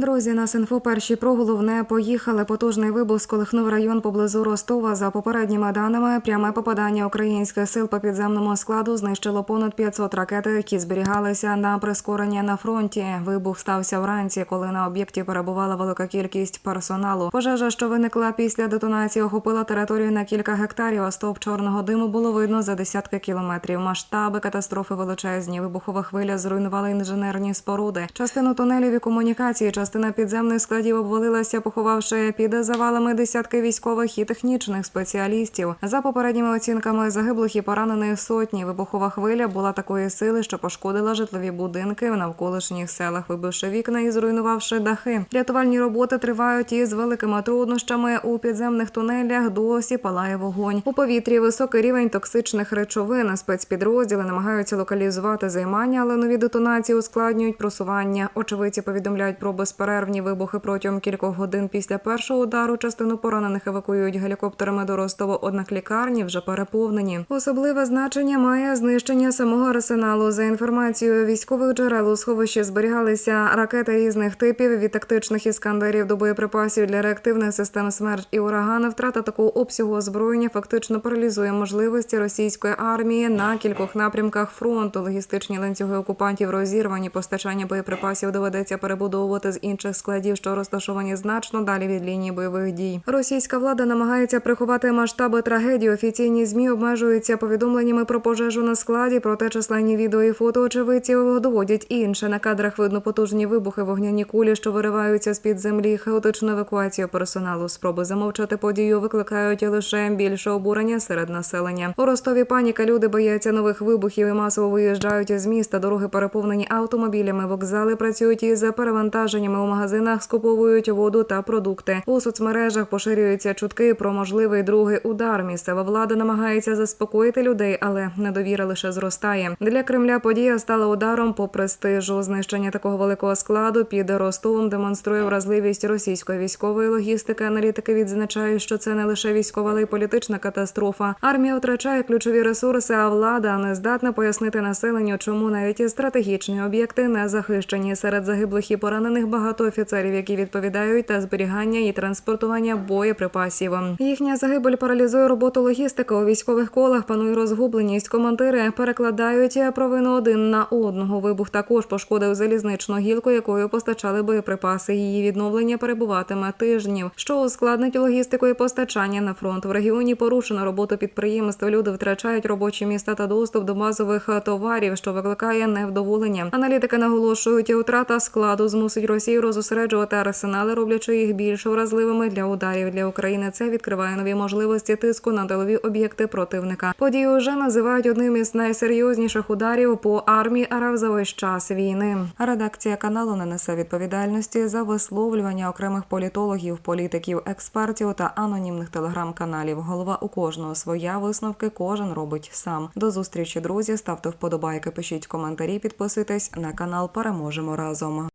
Друзі, нас інфо перші про головне поїхали. Потужний вибух сколихнув район поблизу Ростова. За попередніми даними, пряме попадання українських сил по підземному складу знищило понад 500 ракет, які зберігалися на прискорення на фронті. Вибух стався вранці, коли на об'єкті перебувала велика кількість персоналу. Пожежа, що виникла після детонації, охопила територію на кілька гектарів. А стовп чорного диму було видно за десятки кілометрів. Масштаби катастрофи величезні. Вибухова хвиля зруйнувала інженерні споруди. Частину тунелів і комунікації, частина підземних складів обвалилася, поховавши під завалами десятки військових і технічних спеціалістів. За попередніми оцінками загиблих і поранених сотні. Вибухова хвиля була такої сили, що пошкодила житлові будинки в навколишніх селах, вибивши вікна і зруйнувавши дахи. Рятувальні роботи тривають із великими труднощами у підземних тунелях. Досі палає вогонь. У повітрі високий рівень токсичних речовин. Спецпідрозділи намагаються локалізувати займання, але нові детонації ускладнюють просування. Очевидці повідомляють про безперервні вибухи протягом кількох годин після першого удару. Частину поранених евакуюють гелікоптерами до Ростова, однак лікарні вже переповнені. Особливе значення має знищення самого арсеналу. За інформацією військових джерел у сховищі зберігалися ракети різних типів від тактичних іскандерів до боєприпасів для реактивних систем смерч і урагани. Втрата такого обсягу озброєння фактично паралізує можливості російської армії на кількох напрямках фронту. Логістичні ланцюги окупантів розірвані. Постачання боєприпасів доведеться перебудовувати з інших складів, що розташовані значно далі від лінії бойових дій. Російська влада намагається приховати масштаби трагедії. Офіційні змі обмежуються повідомленнями про пожежу на складі. Проте численні відео і фото очевидців доводять інше. На кадрах видно потужні вибухи, вогняні кулі, що вириваються з під землі, хаотичну евакуацію персоналу. Спроби замовчати подію викликають лише більше обурення серед населення. У Ростові паніка. Люди бояться нових вибухів і масово виїжджають із міста. Дороги переповнені автомобілями. Вокзали працюють із перевантаженнями. У магазинах скуповують воду та продукти. У соцмережах поширюються чутки про можливий другий удар. Місцева влада намагається заспокоїти людей, але недовіра лише зростає. Для Кремля подія стала ударом по престижу. Знищення такого великого складу під Ростовом демонструє вразливість російської військової логістики. Аналітики відзначають, що це не лише військова, але й політична катастрофа. Армія втрачає ключові ресурси, а влада не здатна пояснити населенню, чому навіть стратегічні об'єкти не захищені. Серед загиблих і поранених багато офіцерів, які відповідають та зберігання і транспортування боєприпасів. Їхня загибель паралізує роботу логістики у військових колах. Панує розгубленість. Командири перекладають провину один на одного. Вибух також пошкодив залізничну гілку, якою постачали боєприпаси. Її відновлення перебуватиме тижнів, що ускладнить логістику і постачання на фронт. В регіоні порушено роботу підприємств. Люди втрачають робочі міста та доступ до базових товарів, що викликає невдоволення. Аналітики наголошують, втрата складу змусить Росію розосереджувати арсенали, роблячи їх більш вразливими для ударів для України. Це відкриває нові можливості тиску на тилові об'єкти противника. Подію вже називають одним із найсерйозніших ударів по армії РФ за весь час війни. Редакція каналу не несе відповідальності за висловлювання окремих політологів, політиків, експертів та анонімних телеграм-каналів. Голова у кожного своя висновки кожен робить сам. До зустрічі, друзі. Ставте вподобайки, пишіть коментарі, підписуйтесь на канал. Переможемо разом.